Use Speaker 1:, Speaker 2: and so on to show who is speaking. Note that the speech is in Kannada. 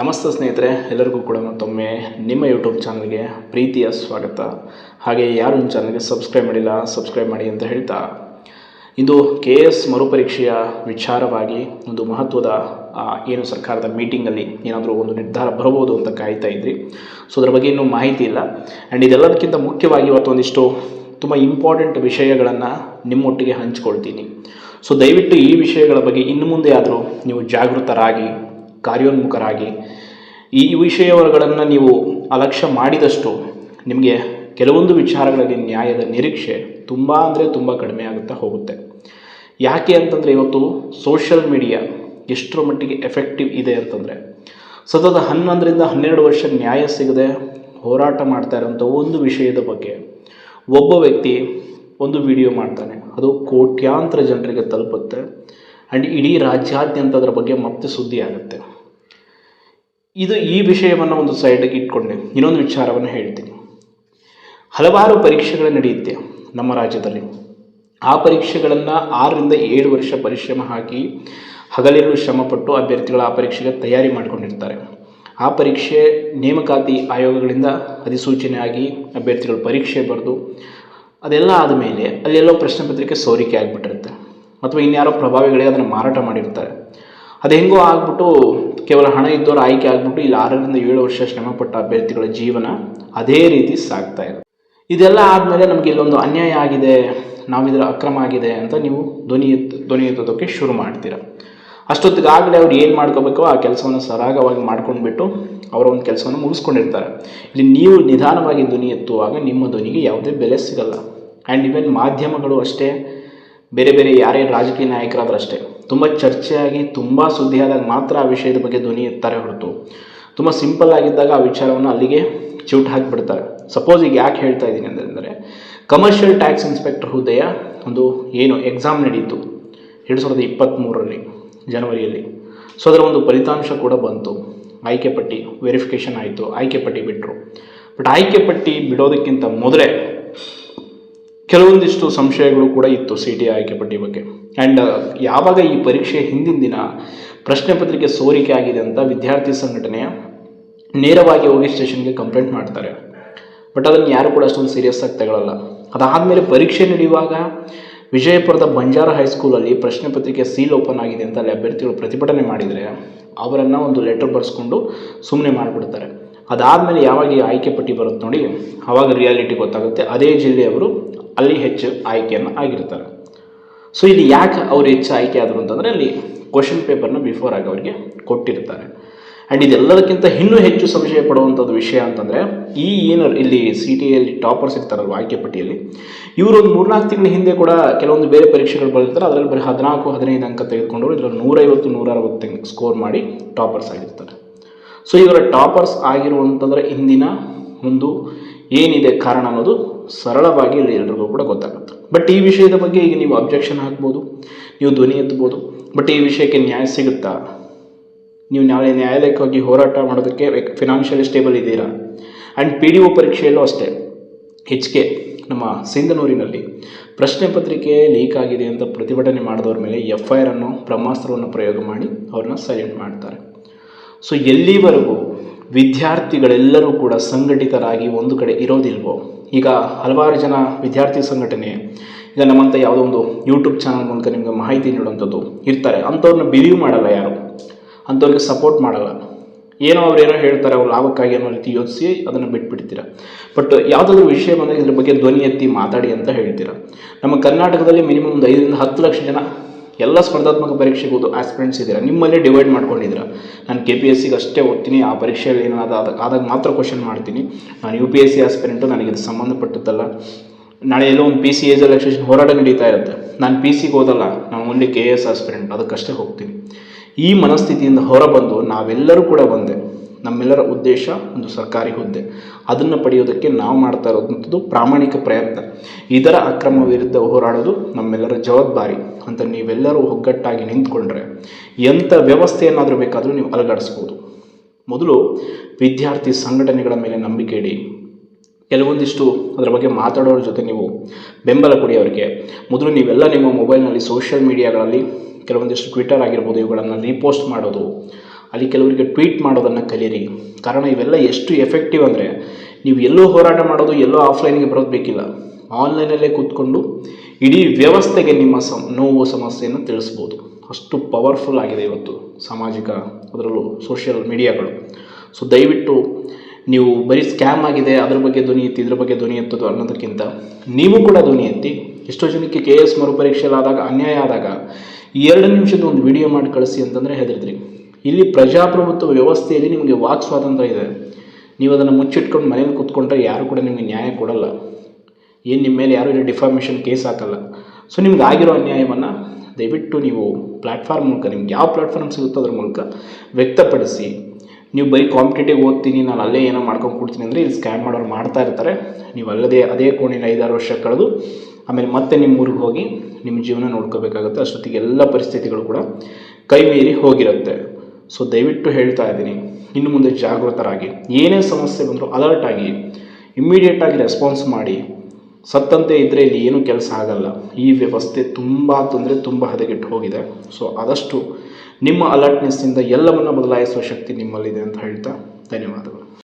Speaker 1: ನಮಸ್ತೆ ಸ್ನೇಹಿತರೆ, ಎಲ್ಲರಿಗೂ ಕೂಡ ಮತ್ತೊಮ್ಮೆ ನಿಮ್ಮ ಯೂಟ್ಯೂಬ್ ಚಾನಲ್ಗೆ ಪ್ರೀತಿಯ ಸ್ವಾಗತ. ಹಾಗೆ ಯಾರು ನಿಮ್ಮ ಚಾನಲ್ಗೆ ಸಬ್ಸ್ಕ್ರೈಬ್ ಮಾಡಿಲ್ಲ ಸಬ್ಸ್ಕ್ರೈಬ್ ಮಾಡಿ ಅಂತ ಹೇಳ್ತಾ. ಇಂದು ಕೆ ಎಸ್ ಮರುಪರೀಕ್ಷೆಯ ವಿಚಾರವಾಗಿ ಒಂದು ಮಹತ್ವದ ಏನು ಸರ್ಕಾರದ ಮೀಟಿಂಗಲ್ಲಿ ಏನಾದರೂ ಒಂದು ನಿರ್ಧಾರ ಬರಬಹುದು ಅಂತ ಕಾಯ್ತಾ ಇದ್ರಿ. ಸೊ ಅದರ ಬಗ್ಗೆ ಇನ್ನೂ ಮಾಹಿತಿ ಇಲ್ಲ. ಆ್ಯಂಡ್ ಇದೆಲ್ಲದಕ್ಕಿಂತ ಮುಖ್ಯವಾಗಿ ಇವತ್ತೊಂದಿಷ್ಟು ತುಂಬ ಇಂಪಾರ್ಟೆಂಟ್ ವಿಷಯಗಳನ್ನು ನಿಮ್ಮೊಟ್ಟಿಗೆ ಹಂಚ್ಕೊಳ್ತೀನಿ. ಸೊ ದಯವಿಟ್ಟು ಈ ವಿಷಯಗಳ ಬಗ್ಗೆ ಇನ್ನು ಮುಂದೆ ಆದರೂ ನೀವು ಜಾಗೃತರಾಗಿ ಕಾರ್ಯೋನ್ಮುಖರಾಗಿ. ಈ ವಿಷಯಗಳನ್ನು ನೀವು ಅಲಕ್ಷ್ಯ ಮಾಡಿದಷ್ಟು ನಿಮಗೆ ಕೆಲವೊಂದು ವಿಚಾರಗಳಲ್ಲಿ ನ್ಯಾಯದ ನಿರೀಕ್ಷೆ ತುಂಬ ಅಂದರೆ ತುಂಬ ಕಡಿಮೆ ಆಗುತ್ತಾ ಹೋಗುತ್ತೆ. ಯಾಕೆ ಅಂತಂದರೆ ಇವತ್ತು ಸೋಷಿಯಲ್ ಮೀಡಿಯಾ ಎಷ್ಟರ ಮಟ್ಟಿಗೆ ಎಫೆಕ್ಟಿವ್ ಇದೆ ಅಂತಂದರೆ, ಸತತ ಹನ್ನೊಂದರಿಂದ ಹನ್ನೆರಡು ವರ್ಷ ನ್ಯಾಯ ಸಿಗದೆ ಹೋರಾಟ ಮಾಡ್ತಾ ಇರೋಂಥ ಒಂದು ವಿಷಯದ ಬಗ್ಗೆ ಒಬ್ಬ ವ್ಯಕ್ತಿ ಒಂದು ವಿಡಿಯೋ ಮಾಡ್ತಾನೆ. ಅದು ಕೋಟ್ಯಾಂತರ ಜನರಿಗೆ ತಲುಪುತ್ತೆ. ಆ್ಯಂಡ್ ಇಡೀ ರಾಜ್ಯಾದ್ಯಂತ ಅದರ ಬಗ್ಗೆ ಮತ್ತೆ ಸುದ್ದಿ ಆಗುತ್ತೆ. ಇದು ಈ ವಿಷಯವನ್ನು ಒಂದು ಸೈಡಿಗೆ ಇಟ್ಕೊಂಡೆ. ಇನ್ನೊಂದು ವಿಚಾರವನ್ನು ಹೇಳ್ತೀನಿ. ಹಲವಾರು ಪರೀಕ್ಷೆಗಳು ನಡೆಯುತ್ತೆ ನಮ್ಮ ರಾಜ್ಯದಲ್ಲಿ. ಆ ಪರೀಕ್ಷೆಗಳನ್ನು ಆರರಿಂದ ಏಳು ವರ್ಷ ಪರಿಶ್ರಮ ಹಾಕಿ ಹಗಲಿರಲು ಶ್ರಮಪಟ್ಟು ಅಭ್ಯರ್ಥಿಗಳು ಆ ಪರೀಕ್ಷೆಗೆ ತಯಾರಿ ಮಾಡಿಕೊಂಡಿರ್ತಾರೆ. ಆ ಪರೀಕ್ಷೆ ನೇಮಕಾತಿ ಆಯೋಗಗಳಿಂದ ಅಧಿಸೂಚನೆ ಆಗಿ ಅಭ್ಯರ್ಥಿಗಳು ಪರೀಕ್ಷೆ ಬರೆದು ಅದೆಲ್ಲ ಆದಮೇಲೆ ಅಲ್ಲೆಲ್ಲೋ ಪ್ರಶ್ನೆ ಪತ್ರಿಕೆ ಸೋರಿಕೆ ಆಗಿಬಿಟ್ಟಿರುತ್ತೆ. ಅಥವಾ ಇನ್ಯಾರೋ ಪ್ರಭಾವಿಗಳಿಗೆ ಅದನ್ನು ಮಾರಾಟ ಮಾಡಿರ್ತಾರೆ. ಅದು ಹೆಂಗೋ ಆಗ್ಬಿಟ್ಟು ಕೇವಲ ಹಣ ಇದ್ದವರು ಆಯ್ಕೆ ಆಗ್ಬಿಟ್ಟು ಇಲ್ಲಿ ಆರರಿಂದ ಏಳು ವರ್ಷ ಶ್ರಮಪಟ್ಟ ಅಭ್ಯರ್ಥಿಗಳ ಜೀವನ ಅದೇ ರೀತಿ ಸಾಗ್ತಾ ಇದೆ. ಇದೆಲ್ಲ ಆದಮೇಲೆ ನಮಗೆ ಇಲ್ಲೊಂದು ಅನ್ಯಾಯ ಆಗಿದೆ, ನಾವಿದರ ಅಕ್ರಮ ಆಗಿದೆ ಅಂತ ನೀವು ಧ್ವನಿ ಎತ್, ಧ್ವನಿ ಎತ್ತೋದಕ್ಕೆ ಶುರು ಮಾಡ್ತೀರ. ಅಷ್ಟೊತ್ತಿಗಾಗಲೇ ಅವ್ರು ಏನು ಮಾಡ್ಕೋಬೇಕು ಆ ಕೆಲಸವನ್ನು ಸರಾಗವಾಗಿ ಮಾಡ್ಕೊಂಡ್ಬಿಟ್ಟು ಅವರ ಒಂದು ಕೆಲಸವನ್ನು ಮುಗಿಸ್ಕೊಂಡಿರ್ತಾರೆ. ಇಲ್ಲಿ ನೀವು ನಿಧಾನವಾಗಿ ಧ್ವನಿ ಎತ್ತುವಾಗ ನಿಮ್ಮ ಧ್ವನಿಗೆ ಯಾವುದೇ ಬೆಲೆ ಸಿಗಲ್ಲ. ಆ್ಯಂಡ್ ಇವನ್ ಮಾಧ್ಯಮಗಳು ಅಷ್ಟೇ, ಬೇರೆ ಬೇರೆ ಯಾರೇ ರಾಜಕೀಯ ನಾಯಕರಾದ್ರೂ ಅಷ್ಟೇ. ತುಂಬ ಚರ್ಚೆಯಾಗಿ, ತುಂಬ ಸುದ್ದಿಯಾದಾಗ ಮಾತ್ರ ಆ ವಿಷಯದ ಬಗ್ಗೆ ಧ್ವನಿ ಎತ್ತಾರೆ ಹೊರತು. ತುಂಬ ಸಿಂಪಲ್ ಆಗಿದ್ದಾಗ ಆ ವಿಚಾರವನ್ನು ಅಲ್ಲಿಗೆ ಚಿವುಟ್ ಹಾಕಿಬಿಡ್ತಾರೆ. ಸಪೋಸ್ ಈಗ ಯಾಕೆ ಹೇಳ್ತಾ ಇದ್ದೀನಿ ಅಂತಂದರೆ ಕಮರ್ಷಿಯಲ್ ಟ್ಯಾಕ್ಸ್ ಇನ್ಸ್ಪೆಕ್ಟರ್ ಹುದ್ದೆಯ ಒಂದು ಏನು ಎಕ್ಸಾಮ್ ನಡೀತು ಎರಡು ಸಾವಿರದ ಇಪ್ಪತ್ತ್ಮೂರರಲ್ಲಿ ಜನವರಿಯಲ್ಲಿ. ಸೊ ಅದರ ಒಂದು ಫಲಿತಾಂಶ ಕೂಡ ಬಂತು. ಆಯ್ಕೆ ಪಟ್ಟಿ ವೆರಿಫಿಕೇಷನ್ ಆಯಿತು. ಆಯ್ಕೆ ಪಟ್ಟಿ ಬಿಟ್ಟರು ಬಟ್ ಆಯ್ಕೆ ಪಟ್ಟಿ ಬಿಡೋದಕ್ಕಿಂತ ಮೊದಲೇ ಕೆಲವೊಂದಿಷ್ಟು ಸಂಶಯಗಳು ಕೂಡ ಇತ್ತು ಸಿ ಟಿ ಆಯ್ಕೆ ಪಟ್ಟಿ ಬಗ್ಗೆ. ಆ್ಯಂಡ್ ಯಾವಾಗ ಈ ಪರೀಕ್ಷೆ ಹಿಂದಿನ ದಿನ ಪ್ರಶ್ನೆ ಪತ್ರಿಕೆ ಸೋರಿಕೆ ಆಗಿದೆ ಅಂತ ವಿದ್ಯಾರ್ಥಿ ಸಂಘಟನೆಯ ನೇರವಾಗಿ ಹೋಗಿ ಸ್ಟೇಷನ್ಗೆ ಕಂಪ್ಲೇಂಟ್ ಮಾಡ್ತಾರೆ. ಬಟ್ ಅದನ್ನು ಯಾರು ಕೂಡ ಅಷ್ಟೊಂದು ಸೀರಿಯಸ್ ಆಗಿ ತಗೊಳ್ಳಲ್ಲ ಅದಾದಮೇಲೆ ಪರೀಕ್ಷೆ ನಡೆಯುವಾಗ ವಿಜಯಪುರದ ಬಂಜಾರ ಹೈಸ್ಕೂಲಲ್ಲಿ ಪ್ರಶ್ನೆ ಪತ್ರಿಕೆ ಸೀಲ್ ಓಪನ್ ಆಗಿದೆ ಅಂತ ಅಲ್ಲಿ ಅಭ್ಯರ್ಥಿಗಳು ಪ್ರತಿಭಟನೆ ಮಾಡಿದರೆ ಅವರನ್ನು ಒಂದು ಲೆಟರ್ ಬರೆಸ್ಕೊಂಡು ಸುಮ್ಮನೆ ಮಾಡಿಬಿಡ್ತಾರೆ. ಅದಾದಮೇಲೆ ಯಾವಾಗ ಈ ಆಯ್ಕೆ ಪಟ್ಟಿ ಬರುತ್ತೆ ನೋಡಿ ಆವಾಗ ರಿಯಾಲಿಟಿ ಗೊತ್ತಾಗುತ್ತೆ. ಅದೇ ಜಿಲ್ಲೆಯವರು ಅಲ್ಲಿ ಹೆಚ್ಚು ಆಯ್ಕೆಯನ್ನು ಆಗಿರ್ತಾರೆ. ಸೊ ಇಲ್ಲಿ ಯಾಕೆ ಅವ್ರು ಹೆಚ್ಚು ಆಯ್ಕೆ ಆದರು ಅಂತಂದರೆ ಅಲ್ಲಿ ಕ್ವಶನ್ ಪೇಪರ್ನ ಬಿಫೋರ್ ಆಗಿ ಅವರಿಗೆ ಕೊಟ್ಟಿರ್ತಾರೆ. ಆ್ಯಂಡ್ ಇದೆಲ್ಲದಕ್ಕಿಂತ ಇನ್ನೂ ಹೆಚ್ಚು ಸಂಶಯ ಪಡುವಂಥದ್ದು ವಿಷಯ ಅಂತಂದರೆ, ಈ ಏನು ಇಲ್ಲಿ ಸಿ ಟಿ ಎಲ್ಲಿ ಟಾಪರ್ಸ್ ಇರ್ತಾರಲ್ವ ಆಯ್ಕೆ ಪಟ್ಟಿಯಲ್ಲಿ ಇವರು ಒಂದು ಮೂರ್ನಾಲ್ಕು ತಿಂಗಳ ಹಿಂದೆ ಕೂಡ ಕೆಲವೊಂದು ಬೇರೆ ಪರೀಕ್ಷೆಗಳು ಬರೆದಿರ್ತಾರೆ. ಅದರಲ್ಲಿ ಬರೀ ಹದಿನಾಲ್ಕು, ಹದಿನೈದು ಅಂಕ ತೆಗೆದುಕೊಂಡವರು ಇದರಲ್ಲಿ ನೂರೈವತ್ತು ನೂರ ಅರವತ್ತು ಸ್ಕೋರ್ ಮಾಡಿ ಟಾಪರ್ಸ್ ಆಗಿರ್ತಾರೆ. ಸೊ ಇವರ ಟಾಪರ್ಸ್ ಆಗಿರುವಂಥದ್ರ ಹಿಂದಿನ ಒಂದು ಏನಿದೆ ಕಾರಣ ಅನ್ನೋದು ಸರಳವಾಗಿ ಎಲ್ಲರಿಗೂ ಕೂಡ ಗೊತ್ತಾಗುತ್ತೆ. ಬಟ್ ಈ ವಿಷಯದ ಬಗ್ಗೆ ಈಗ ನೀವು ಅಬ್ಜೆಕ್ಷನ್ ಹಾಕ್ಬೋದು, ನೀವು ಧ್ವನಿ ಎತ್ತಬೋದು ಬಟ್ ಈ ವಿಷಯಕ್ಕೆ ನ್ಯಾಯ ಸಿಗುತ್ತಾ? ನೀವು ನಾಳೆ ನ್ಯಾಯಾಲಯಕ್ಕೆ ಹೋಗಿ ಹೋರಾಟ ಮಾಡೋದಕ್ಕೆ ಫಿನಾನ್ಷಿಯಲಿ ಸ್ಟೇಬಲ್ ಇದ್ದೀರಾ? ಆ್ಯಂಡ್ ಪಿ ಡಿ ಒ ಪರೀಕ್ಷೆಯಲ್ಲೂ ಅಷ್ಟೇ ಹೆಚ್ ಕೆ ನಮ್ಮ ಸಿಂಧನೂರಿನಲ್ಲಿ ಪ್ರಶ್ನೆ ಪತ್ರಿಕೆ ಲೀಕ್ ಆಗಿದೆ ಅಂತ ಪ್ರತಿಭಟನೆ ಮಾಡಿದವ್ರ ಮೇಲೆ ಎಫ್ ಐ ಆರ್ ಅನ್ನು ಬ್ರಹ್ಮಾಸ್ತ್ರವನ್ನು ಪ್ರಯೋಗ ಮಾಡಿ ಅವ್ರನ್ನ ಸೈಲೆಂಟ್ ಮಾಡ್ತಾರೆ. ಸೊ ಎಲ್ಲಿವರೆಗೂ ವಿದ್ಯಾರ್ಥಿಗಳೆಲ್ಲರೂ ಕೂಡ ಸಂಘಟಿತರಾಗಿ ಒಂದು ಕಡೆ ಇರೋದಿಲ್ವೋ? ಈಗ ಹಲವಾರು ಜನ ವಿದ್ಯಾರ್ಥಿ ಸಂಘಟನೆ, ಈಗ ನಮ್ಮಂಥ ಯಾವುದೋ ಒಂದು ಯೂಟ್ಯೂಬ್ ಚಾನಲ್ ಮೂಲಕ ನಿಮಗೆ ಮಾಹಿತಿ ನೀಡುವಂಥದ್ದು ಇರ್ತಾರೆ. ಅಂಥವ್ರನ್ನ ಬಿಲೀವ್ ಮಾಡಲ್ಲ ಯಾರು? ಅಂಥವ್ರಿಗೆ ಸಪೋರ್ಟ್ ಮಾಡಲ್ಲ. ಏನೋ ಅವ್ರು ಏನೋ ಹೇಳ್ತಾರೆ, ಅವ್ರು ಲಾಭಕ್ಕಾಗಿ ಅನ್ನೋ ರೀತಿ ಯೋಚಿಸಿ ಅದನ್ನು ಬಿಟ್ಬಿಡ್ತೀರ. ಬಟ್ ಯಾವುದಾದ್ರೂ ವಿಷಯ ಬಂದಾಗ ಇದ್ರ ಬಗ್ಗೆ ಧ್ವನಿ ಎತ್ತಿ ಮಾತಾಡಿ ಅಂತ ಹೇಳ್ತೀರ. ನಮ್ಮ ಕರ್ನಾಟಕದಲ್ಲಿ ಮಿನಿಮಮ್ ಒಂದು ಐದರಿಂದ ಹತ್ತು ಲಕ್ಷ ಜನ ಎಲ್ಲ ಸ್ಪರ್ಧಾತ್ಮಕ ಪರೀಕ್ಷೆಗೆ ಆಸ್ಪಿರೆಂಟ್ಸ್ ಇದ್ದೀರಾ? ನಿಮ್ಮಲ್ಲೇ ಡಿವೈಡ್ ಮಾಡ್ಕೊಂಡಿದ್ದೀರಾ? ನಾನು ಕೆ ಪಿ ಎಸ್ ಸಿಗೆ ಅಷ್ಟೇ ಓದ್ತೀನಿ, ಆ ಪರೀಕ್ಷೆಯಲ್ಲಿ ಏನಾದ ಆದಾಗ ಮಾತ್ರ ಕ್ವಶನ್ ಮಾಡ್ತೀನಿ. ನಾನು U P S C aspirant ನನಗೆ ಇದು ಸಂಬಂಧಪಟ್ಟದ್ದಲ್ಲ. ನಾಳೆ ಎಲ್ಲೋ ಒಂದು ಪಿ ಸಿ ಏಜ್ ರಿಲ್ಯಾಕ್ಸೇಷನ್ ಹೋರಾಟ ನಡೀತಾ ಇರುತ್ತೆ. ನಾನು ಪಿ ಸಿಗೆ ಓದಲ್ಲ ನಾನು ಓನ್ಲಿ ಕೆ ಎಸ್ ಆಸ್ಪಿರೆಂಟ್ ಅದಕ್ಕಷ್ಟೇ ಹೋಗ್ತೀನಿ. ಈ ಮನಸ್ಥಿತಿಯಿಂದ ಹೊರಬಂದು ನಾವೆಲ್ಲರೂ ಕೂಡ ಒಂದೇ. ನಮ್ಮೆಲ್ಲರ ಉದ್ದೇಶ ಒಂದು ಸರ್ಕಾರಿ ಹುದ್ದೆ. ಅದನ್ನು ಪಡೆಯೋದಕ್ಕೆ ನಾವು ಮಾಡ್ತಾ ಇರೋದಂಥದ್ದು ಪ್ರಾಮಾಣಿಕ ಪ್ರಯತ್ನ. ಇದರ ಅಕ್ರಮ ವಿರುದ್ಧ ಹೋರಾಡೋದು ನಮ್ಮೆಲ್ಲರ ಜವಾಬ್ದಾರಿ. ಅಂತ ನೀವೆಲ್ಲರೂ ಒಗ್ಗಟ್ಟಾಗಿ ನಿಂತ್ಕೊಂಡ್ರೆ ಎಂಥ ವ್ಯವಸ್ಥೆಯನ್ನಾದರೂ ಬೇಕಾದರೂ ನೀವು ಅಲುಗಾಡಿಸ್ಬೋದು. ಮೊದಲು ವಿದ್ಯಾರ್ಥಿ ಸಂಘಟನೆಗಳ ಮೇಲೆ ನಂಬಿಕೆ ಇಡಿ. ಕೆಲವೊಂದಿಷ್ಟು ಅದರ ಬಗ್ಗೆ ಮಾತಾಡೋರ ಜೊತೆ ನೀವು ಬೆಂಬಲ ಕೊಡಿ ಅವರಿಗೆ. ಮೊದಲು ನೀವೆಲ್ಲ ನಿಮ್ಮ ಮೊಬೈಲ್ನಲ್ಲಿ ಸೋಷಿಯಲ್ ಮೀಡಿಯಾಗಳಲ್ಲಿ, ಕೆಲವೊಂದಿಷ್ಟು ಟ್ವಿಟರ್ ಆಗಿರ್ಬೋದು, ಇವುಗಳನ್ನು ರೀಪೋಸ್ಟ್ ಮಾಡೋದು. ಅಲ್ಲಿ ಕೆಲವರಿಗೆ ಟ್ವೀಟ್ ಮಾಡೋದನ್ನು ಕಲಿಯಿರಿ. ಕಾರಣ ಇವೆಲ್ಲ ಎಷ್ಟು ಎಫೆಕ್ಟಿವ್ ಅಂದರೆ, ನೀವು ಎಲ್ಲೋ ಹೋರಾಟ ಮಾಡೋದು, ಎಲ್ಲೋ ಆಫ್ಲೈನ್ಗೆ ಬರೋದು ಬೇಕಿಲ್ಲ. ಆನ್ಲೈನಲ್ಲೇ ಕೂತ್ಕೊಂಡು ಇಡೀ ವ್ಯವಸ್ಥೆಗೆ ನಿಮ್ಮ ಸಮ, ನೋವು ಸಮಸ್ಯೆಯನ್ನು ತಿಳಿಸ್ಬೋದು. ಅಷ್ಟು ಪವರ್ಫುಲ್ ಆಗಿದೆ ಇವತ್ತು ಸಾಮಾಜಿಕ, ಅದರಲ್ಲೂ ಸೋಷಿಯಲ್ ಮೀಡಿಯಾಗಳು ಸೊ ದಯವಿಟ್ಟು ನೀವು ಬರೀ ಸ್ಕ್ಯಾಮ್ ಆಗಿದೆ, ಅದ್ರ ಬಗ್ಗೆ ಧ್ವನಿ ಎತ್ತಿ, ಇದ್ರ ಬಗ್ಗೆ ಧ್ವನಿ ಎತ್ತೋದು ಅನ್ನೋದಕ್ಕಿಂತ ನೀವು ಕೂಡ ಧ್ವನಿ ಎತ್ತಿ, ಎಷ್ಟೋ ಜನಕ್ಕೆ ಕೆ ಎಸ್ ಮರುಪರೀಕ್ಷೆಲಾದಾಗ ಅನ್ಯಾಯ ಆದಾಗ ಎರಡು ನಿಮಿಷದ ಒಂದು ವಿಡಿಯೋ ಮಾಡಿ ಕಳಿಸಿ ಅಂತಂದರೆ ಹೆದರಿದ್ರಿ. ಇಲ್ಲಿ ಪ್ರಜಾಪ್ರಭುತ್ವ ವ್ಯವಸ್ಥೆಯಲ್ಲಿ ನಿಮಗೆ ವಾಕ್ ಸ್ವಾತಂತ್ರ್ಯ ಇದೆ. ನೀವು ಅದನ್ನು ಮುಚ್ಚಿಟ್ಕೊಂಡು ಮನೇಲಿ ಕೂತ್ಕೊಂಡ್ರೆ ಯಾರು ಕೂಡ ನಿಮಗೆ ನ್ಯಾಯ ಕೊಡಲ್ಲ. ಏನು ನಿಮ್ಮ ಮೇಲೆ ಯಾರೂ ಡಿಫಾರ್ಮೇಷನ್ ಕೇಸ್ ಹಾಕಲ್ಲ. ಸೊ ನಿಮ್ಗೆ ಆಗಿರೋ ಅನ್ಯಾಯವನ್ನು ದಯವಿಟ್ಟು ನೀವು ಪ್ಲ್ಯಾಟ್ಫಾರ್ಮ್ ಮೂಲಕ, ನಿಮ್ಗೆ ಯಾವ ಪ್ಲ್ಯಾಟ್ಫಾರ್ಮ್ ಸಿಗುತ್ತೋ ಅದ್ರ ಮೂಲಕ ವ್ಯಕ್ತಪಡಿಸಿ. ನೀವು ಬರೀ ಕಾಂಪಿಟೇಟಿವ್ ಓದ್ತೀನಿ, ನಾನು ಅಲ್ಲೇ ಏನೋ ಮಾಡ್ಕೊಂಡು ಕೊಡ್ತೀನಿ ಅಂದರೆ ಇಲ್ಲಿ ಸ್ಕ್ಯಾಮ್ ಮಾಡೋರು ಮಾಡ್ತಾ ಇರ್ತಾರೆ. ನೀವು ಅಲ್ಲದೆ ಅದೇ ಕೋಣಿನ ಐದಾರು ವರ್ಷ ಕಳೆದು ಆಮೇಲೆ ಮತ್ತೆ ನಿಮ್ಮ ಊರಿಗೆ ಹೋಗಿ ನಿಮ್ಮ ಜೀವನ ನೋಡ್ಕೋಬೇಕಾಗುತ್ತೆ. ಅಷ್ಟೊತ್ತಿಗೆ ಎಲ್ಲ ಪರಿಸ್ಥಿತಿಗಳು ಕೂಡ ಕೈ ಮೀರಿ ಹೋಗಿರುತ್ತೆ. ಸೊ ದಯವಿಟ್ಟು ಹೇಳ್ತಾ ಇದ್ದೀನಿ, ಇನ್ನು ಮುಂದೆ ಜಾಗೃತರಾಗಿ. ಏನೇ ಸಮಸ್ಯೆ ಬಂದರೂ ಅಲರ್ಟ್ ಆಗಿ ಇಮ್ಮಿಡಿಯೇಟಾಗಿ ರೆಸ್ಪಾನ್ಸ್ ಮಾಡಿ. ಸತ್ತಂತೆ ಇದ್ದರೆ ಇಲ್ಲಿ ಏನೂ ಕೆಲಸ ಆಗಲ್ಲ. ಈ ವ್ಯವಸ್ಥೆ ತುಂಬ ತೊಂದರೆ ತುಂಬ ಹದಗೆಟ್ಟು ಹೋಗಿದೆ. ಸೊ ಆದಷ್ಟು ನಿಮ್ಮ ಅಲರ್ಟ್ನೆಸ್ಸಿಂದ ಎಲ್ಲವನ್ನು ಬದಲಾಯಿಸುವ ಶಕ್ತಿ ನಿಮ್ಮಲ್ಲಿದೆ ಅಂತ ಹೇಳ್ತಾ ಧನ್ಯವಾದಗಳು.